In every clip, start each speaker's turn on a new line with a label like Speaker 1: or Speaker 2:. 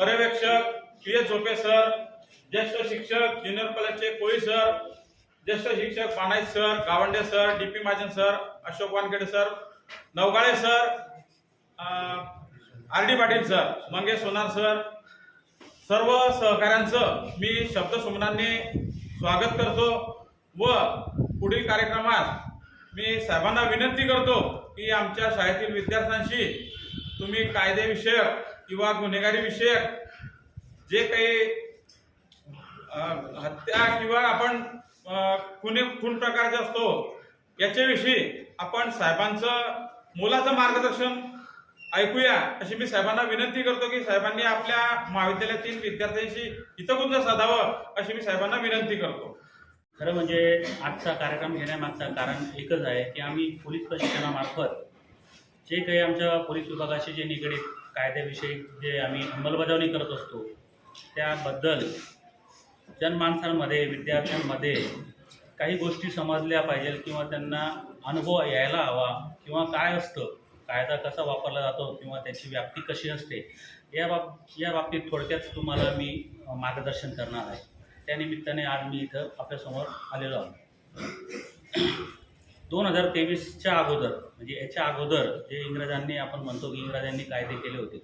Speaker 1: पर्यवेक्षक P S झोपे sir ज्येष्ठ शिक्षक ज्युनियर कॉलेजचे कोळी सर ज्येष्ठ शिक्षक Panai sir Gawande sir D P Mahajan sir Ashok Wankhede sir Navgale sir R D Patil sir Mangesh Sonar sir सर्व सहकाऱ्यांचं मी शब्दसुमनांनी स्वागत करतो व पुढील कार्यक्रमात मी साहेबांना विनंती करतो की आमच्या शाळेतील विद्यार्थ्यांशी तुम्ही कायदेविषयक किंवा गुन्हेगारी विषयक जे काही हत्या किंवा आपण खुने खून प्रकार जे असतो याच्याविषयी आपण साहेबांचं मोलाचं मार्गदर्शन ऐकूया. अशी मी साहेबांना विनंती करतो की साहेबांनी आपल्या महाविद्यालयातील विद्यार्थ्यांशी हितगुंज साधावं अशी मी साहेबांना विनंती करतो.
Speaker 2: खरं म्हणजे आजचा कार्यक्रम घेण्यामागचं कारण एकच आहे की आम्ही पोलीस प्रशिक्षणामार्फत जे काही आमच्या पोलीस विभागाशी जे निगडीत कायद्याविषयी जे आम्ही अंमलबजावणी करत असतो त्याबद्दल जनमानसांमध्ये विद्यार्थ्यांमध्ये काही गोष्टी समजल्या पाहिजेत किंवा त्यांना अनुभव यायला हवा किंवा काय असतं कायदा कसा वापरला जातो किंवा त्याची व्याप्ती कशी असते या बाब या बाबतीत थोडक्यात तुम्हाला मी मार्गदर्शन करणार आहे. त्या निमित्ताने आज मी इथं आपल्यासमोर आलेलो आहे दोन हजार तेवीसच्या अगोदर म्हणजे याच्या अगोदर जे इंग्रजांनी आपण म्हणतो की इंग्रजांनी कायदे केले होते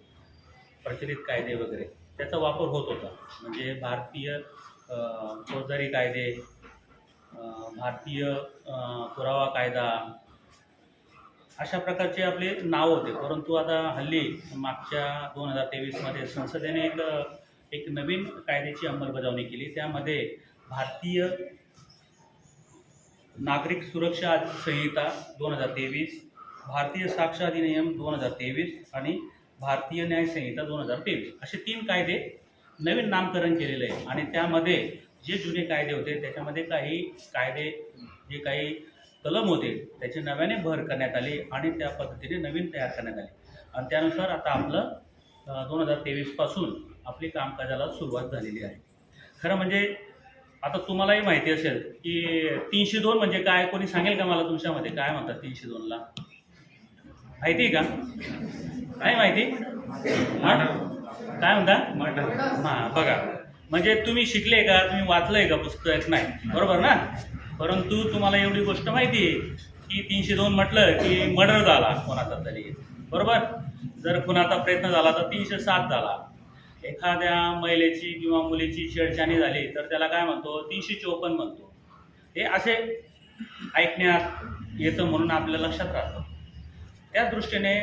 Speaker 2: प्रचलित कायदे वगैरे त्याचा वापर होत होता. म्हणजे भारतीय फौजदारी कायदे भारतीय पुरावा कायदा अशा प्रकारचे आपले नाव होते. परंतु आता हल्ली मागच्या दोन हजार तेवीसमध्ये संसदेने एक एक नवीन कायद्याची अंमलबजावणी केली. त्यामध्ये भारतीय नागरिक सुरक्षा संहिता दोन हजार तेवीस भारतीय साक्ष अधिनियम दोन हजार तेवीस आणि भारतीय न्याय संहिता दोन हजार तेवीस. असे तीन कायदे नवीन नामकरण केलेले आहे आणि त्यामध्ये जे जुने कायदे होते त्याच्यामध्ये काही कायदे जे काही कलम होते त्याची नव्याने भर करण्यात आली आणि त्या पद्धतीने नवीन तयार करण्यात आले. आणि त्यानुसार आता आपलं दोन हजार तेवीसपासून आपली कामकाजाला सुरुवात झालेली आहे. खरं म्हणजे आता तुम्हालाही माहिती असेल की तीनशे दोन म्हणजे काय? कोणी सांगेल का मला तुमच्यामध्ये? काय म्हणतात तीनशे दोनला माहिती आहे का? नाही माहिती? काय म्हणता? हां बघा. म्हणजे तुम्ही शिकले का? तुम्ही वाचलंय का पुस्तक? नाही. बरोबर ना? परंतु तुम्हाला एवढी गोष्ट माहिती आहे की तीनशे दोन म्हटलं की मर्डर झाला कोणाचा तरी. बरोबर? जर कुणाचा प्रयत्न झाला तर तीनशे सात झाला. एखाद्या महिलेची किंवा मुलीची छेडछाणी झाली तर त्याला काय म्हणतो? तीनशे चोपन्न म्हणतो. हे असे ऐकण्यात येतं म्हणून आपल्या लक्षात राहतं. त्या दृष्टीने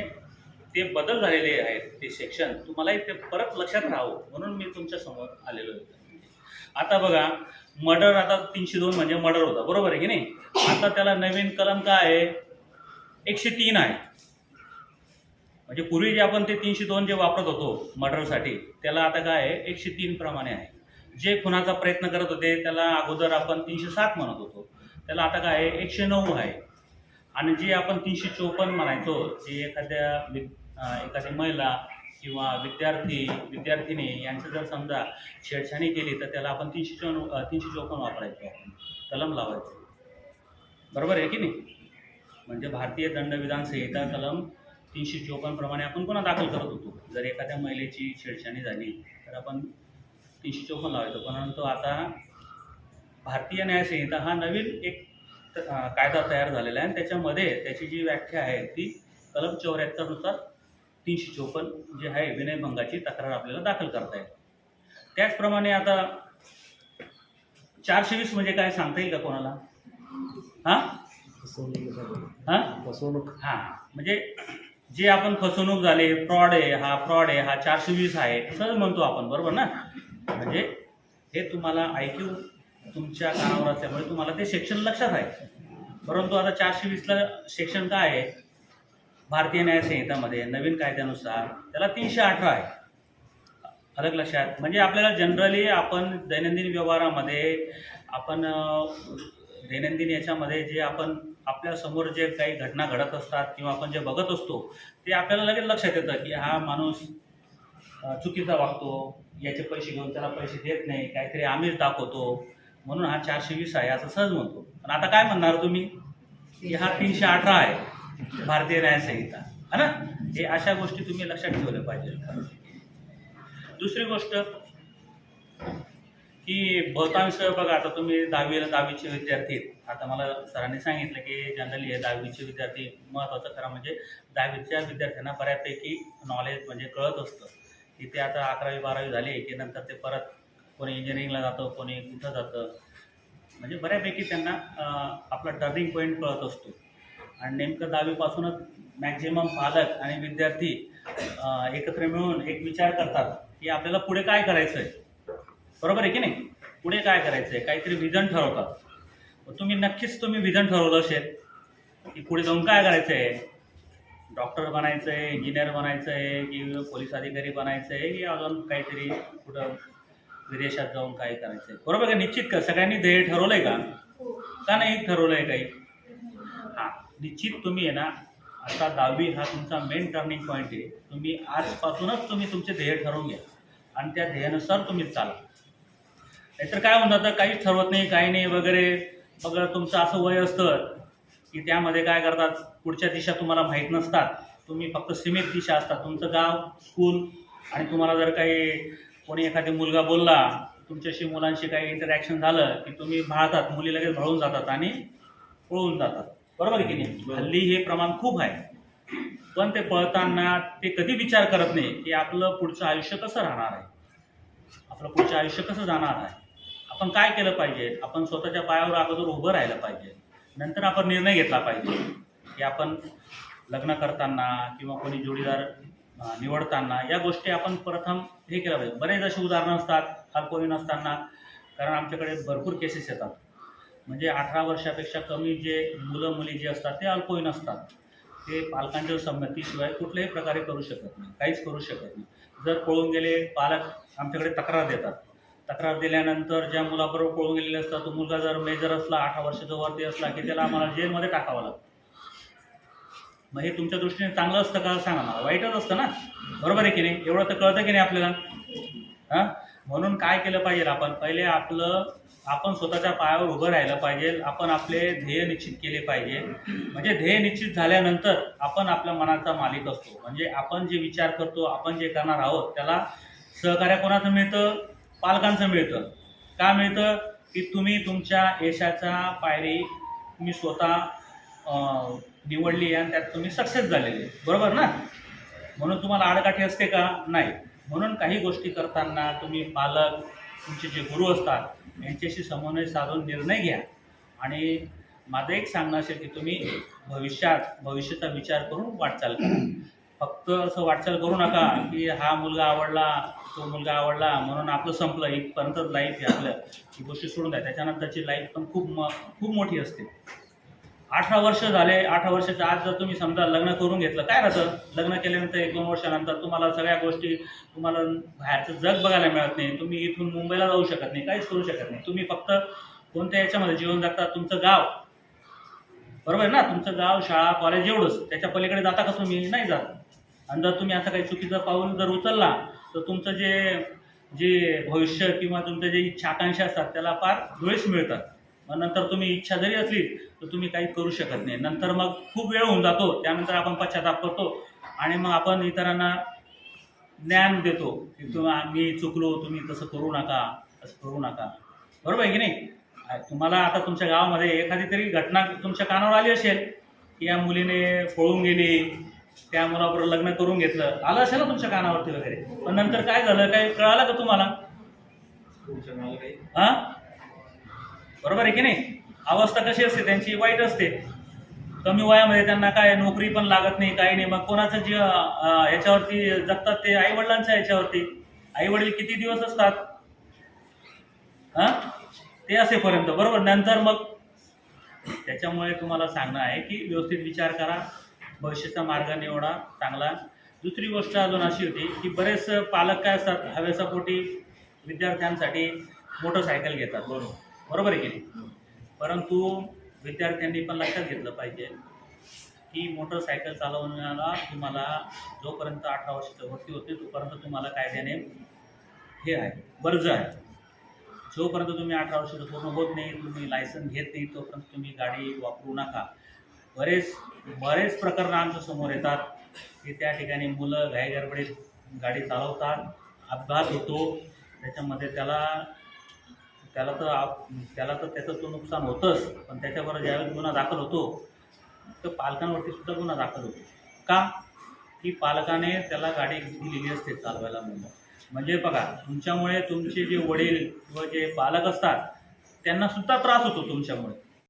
Speaker 2: ते बदल झालेले आहेत ते सेक्शन तुम्हालाही ते परत लक्षात राहावं म्हणून मी तुमच्यासमोर आलेलो आहे. आता बघा मर्डर आता तीनशे दोन म्हणजे मर्डर होता. बरोबर आहे की नाही? आता त्याला नवीन कलम काय आहे? एकशे तीन आहे. म्हणजे पूर्वी जे आपण ते तीनशे दोन जे वापरत होतो मर्डरसाठी त्याला आता काय आहे? एकशे तीन प्रमाणे आहे. जे खुनाचा प्रयत्न करत होते त्याला अगोदर आपण तीनशे सात म्हणत होतो. त्याला आता काय आहे? एकशे नऊ आहे. आणि जे आपण तीनशे चोपन्न म्हणायचो जे एखाद्या वि एखादी महिला किंवा विद्यार्थी विद्यार्थिनी यांचं जर समजा छेडछाणी केली तर त्याला आपण तीनशे चौन तीनशे चोपन्न वापरायचो. आपण कलम लावायचो. बरोबर आहे की नाही? म्हणजे भारतीय दंडविधान संहिता कलम तीनशे चोपन्न प्रमाणे आपण गुन्हा दाखल करत होतो. जर एखाद्या महिलेची छेडछाणी झाली तर आपण तीनशे चोपन्न लावायचो. परंतु आता भारतीय न्याय संहिता हा नवीन एक कायदा तयार झालेला आहे. आणि त्याच्यामध्ये त्याची जी व्याख्या आहे ती कलम चौऱ्याहत्तरनुसार तीनशे चोपन्न जे आहे विनयभंगाची तक्रार आपल्याला दाखल करता येईल. त्याचप्रमाणे आता चारशे वीस म्हणजे काय सांगता येईल का कोणाला? हां? हां?
Speaker 3: फसवणूक.
Speaker 2: हां. म्हणजे जे आपण फसवणूक झाले फ्रॉड आहे हा फ्रॉड आहे हा चारशे वीस आहे सहज म्हणतो आपण बरोबर ना? म्हणजे हे तुम्हाला आयक्यू तुमच्या कानावर असल्यामुळे तुम्हाला ते सेक्शन लक्षात आहे. परंतु आता चारशे वीसला सेक्शन काय आहे? भारतीय न्यायसंहितामध्ये नवीन कायद्यानुसार त्याला तीनशे अठरा आहे. अलग लक्षात. म्हणजे आपल्याला जनरली आपण दैनंदिन व्यवहारामध्ये आपण दैनंदिन याच्यामध्ये जे आपण आपल्यासमोर जे काही घटना घडत असतात किंवा आपण जे बघत असतो ते आपल्याला लगेच लक्षात येतं की हा माणूस चुकीचा वागतो याचे पैसे घेऊन त्याला पैसे देत नाही काहीतरी आमिष दाखवतो. म्हणून हा चारशे वीस आहे असं सहज म्हणतो. पण आता काय म्हणणार तुम्ही? की हा तीनशे अठरा आहे भारतीय न्यायसंहिता. है ना? हे अशा गोष्टी तुम्ही लक्षात ठेवल्या पाहिजे. दुसरी गोष्ट की बहुतांश बघा आता तुम्ही दहावीला दहावीचे विद्यार्थी आहेत. आता मला सरांनी सांगितलं की जनरली हे दहावीचे विद्यार्थी महत्त्वाचं खरं म्हणजे दहावीच्या विद्यार्थ्यांना बऱ्यापैकी नॉलेज म्हणजे कळत असतं. की ते आता अकरावी बारावी झाली की नंतर ते परत कोणी इंजिनिअरिंगला जातं कोणी कुठं जातं. म्हणजे बऱ्यापैकी त्यांना आपला टर्निंग पॉईंट कळत असतो. आणि नेमकं दहावीपासूनच मॅक्झिमम पालक आणि विद्यार्थी एकत्र मिळून एक विचार करतात की आपल्याला पुढे काय करायचं आहे बरोबर आहे की नाही? पुढे काय करायचं आहे काहीतरी विजन ठरवतात. मग तुम्ही नक्कीच तुम्ही विजन ठरवलं असेल की पुढे जाऊन काय करायचं आहे डॉक्टर बनायचं आहे इंजिनियर बनायचं आहे की पोलीस अधिकारी बनायचं आहे की अजून काहीतरी कुठं विदेशात जाऊन काही करायचं आहे बरोबर का? निश्चित का सगळ्यांनी ध्येय ठरवलं आहे का? का नाही ठरवलं आहे काही? हां निश्चित तुम्ही आहे ना आता दहावी हा तुमचा मेन टर्निंग पॉईंट आहे. तुम्ही आजपासूनच तुम्ही तुमचे ध्येय ठरवून घ्या. आणि त्या ध्येयानुसार तुम्ही चाला. नाहीतर काय होऊन जातं काहीच ठरवत नाही काही नाही वगैरे. मग तुमचं असं वय असतं की त्यामध्ये काय करतात पुढच्या दिशा तुम्हाला माहीत नसतात. तुम्ही फक्त सीमित दिशा असतात. तुमचं गाव स्कूल आणि तुम्हाला जर काही कोणी एखादी मुलगा बोलला तुमच्याशी मुलांशी काही इंटरॅक्शन झालं की तुम्ही भाळतात मुली लगेच भाळून जातात आणि पळून जातात. बरोबर की नाही. हल्ली हे प्रमाण खूप आहे. पण ते पळताना ते कधी विचार करत नाही की आपलं पुढचं आयुष्य कसं राहणार आहे? आपलं पुढचं आयुष्य कसं जाणार आहे? आपण काय केलं पाहिजे? आपण स्वतःच्या पायावर अगोदर उभं राहिलं पाहिजे. नंतर आपण निर्णय घेतला पाहिजे. की आपण लग्न करताना किंवा कोणी जोडीदार निवडताना या गोष्टी आपण प्रथम हे केलं पाहिजे. बरेच अशी उदाहरणं असतात. अल्पवयीन असताना कारण आमच्याकडे भरपूर केसेस येतात. म्हणजे अठरा वर्षापेक्षा कमी जे मुलं मुली जे असतात ते अल्पवयीन असतात ते पालकांच्या संमतीशिवाय कुठल्याही प्रकारे करू शकत नाही. काहीच करू शकत नाही. जर पळून गेले पालक आमच्याकडे तक्रार देतात. तक्रार दिल्यानंतर ज्या मुलाबरोबर पळून गेलेले असतात तो मुलगा जर मेजर असला अठरा वर्षाचा वरती असला की त्याला आम्हाला जेलमध्ये टाकावं लागतं. मग हे तुमच्या दृष्टीने चांगलं असतं का? सांगा मला. वाईटच असतं ना? बरोबर आहे की नाही? एवढं तर कळतं की नाही आपल्याला? हां? म्हणून काय केलं पाहिजे आपण? पहिले आपलं आपण स्वतःच्या पायावर उभं राहिलं पाहिजे. आपण आपले ध्येय निश्चित केले पाहिजे. म्हणजे ध्येय निश्चित झाल्यानंतर आपण आपल्या मनाचा मालिक असतो. म्हणजे आपण जे विचार करतो आपण जे करणार आहोत त्याला सहकार्य कोणाचं मिळतं? पालकांचं मिळतं. का मिळतं? की तुम्ही तुमच्या यशाचा पायरी तुम्ही स्वतः निवडली आणि त्यात तुम्ही सक्सेस झालेले. बरोबर ना? म्हणून तुम्हाला आडकाठी असते का? नाही. म्हणून काही गोष्टी करताना तुम्ही पालक तुमचे जे गुरु असतात यांच्याशी समन्वय साधून निर्णय घ्या. आणि माझं एक सांगणं असेल की तुम्ही भविष्यात भविष्याचा विचार करून वाटचाल करा. फक्त असं वाटचाल करू नका की हा मुलगा आवडला तो मुलगा आवडला म्हणून आपलं संपलं. इथपर्यंत लाईफ हे आपलं. ही गोष्टी सोडून द्या. त्याच्यानंतरची लाईफ पण खूप म खूप मोठी असते. अठरा वर्ष झाले. अठरा वर्षाच्या आज जर तुम्ही समजा लग्न करून घेतलं काय राहतं? लग्न केल्यानंतर एक दोन वर्षानंतर तुम्हाला सगळ्या गोष्टी तुम्हाला बाहेरचं जग बघायला मिळत नाही. तुम्ही इथून मुंबईला जाऊ शकत नाही. काहीच करू शकत नाही. तुम्ही फक्त कोणत्या याच्यामध्ये जीवन जगता? तुमचं गाव. बरोबर आहे ना? तुमचं गाव शाळा कॉलेज एवढंच. त्याच्या पलीकडे जाता का तुम्ही? नाही जात. आणि जर तुम्ही असं काही चुकीचं पाऊल जर उचलला तर तुमचं जे जे भविष्य किंवा तुमचं जे इच्छा आकांक्षा असतात त्याला फार धुळीस मिळतात. मग नंतर तुम्ही इच्छा जरी असली तर तुम्ही काही करू शकत नाही. नंतर मग खूप वेळ होऊन जातो. त्यानंतर आपण पश्चाताप करतो. आणि मग आपण इतरांना ज्ञान देतो. की तुम्ही मी चुकलो तुम्ही तसं करू नका तसं करू नका. बरोबर आहे की नाही? तुम्हाला आता तुमच्या गावामध्ये एखादी तरी घटना तुमच्या कानावर आली असेल की या मुलीने पळून गेली त्या मुलाबरोबर लग्न करून घेतलं आलं असेल ना तुमच्या कानावरती वगैरे? पण नंतर काय झालं? काय कळालं का तुम्हाला? हा? बरोबर आहे की नाही? अवस्था कशी असते? त्यांची वाईट असते. कमी वयामध्ये त्यांना काय नोकरी पण लागत नाही काही नाही. मग कोणाचं जे याच्यावरती जगतात ते आई वडिलांच्या याच्यावरती. आई वडील किती दिवस असतात? हा? ते असेपर्यंत बरोबर? नंतर मग त्याच्यामुळे तुम्हाला सांगणं आहे की व्यवस्थित विचार करा भविष्याचा मार्ग निवडा चांगला. दुसरी गोष्ट अजून अशी होती की बरेच पालक काय असतात हव्यासापोटी विद्यार्थ्यांसाठी मोटरसायकल घेतात बरोबर? बरोबर आहे की नाही? परंतु विद्यार्थ्यांनी पण लक्षात घेतलं पाहिजे की मोटरसायकल चालवण्याला तुम्हाला जोपर्यंत अठरा वर्षाच्या वरती होते तोपर्यंत तुम्हाला कायद्याने हे आहे वर्ज आहे. जोपर्यंत तुम्ही अठरा वर्षाचं पूर्ण होत नाही तुम्ही लायसन घेत नाही तोपर्यंत तुम्ही गाडी वापरू नका. बरेच बरेच प्रकरणं आमच्यासमोर येतात. की त्या ठिकाणी मुलं घाईगडबडीत गाडी चालवतात अपघात होतो. त्याच्यामध्ये त्याला त्याला तर आप त्याला तर त्याचं तो नुकसान होतंच पण त्याच्यावर ज्यावेळेस गुन्हा दाखल होतो तर पालकांवरती सुद्धा गुन्हा दाखल होतो. का? की पालकाने त्याला गाडी दिलेली असते चालवायला म्हणून. म्हणजे बघा तुमच्यामुळे तुमचे जे वडील किंवा जे पालक असतात त्यांना सुद्धा त्रास होतो तुमच्यामुळे.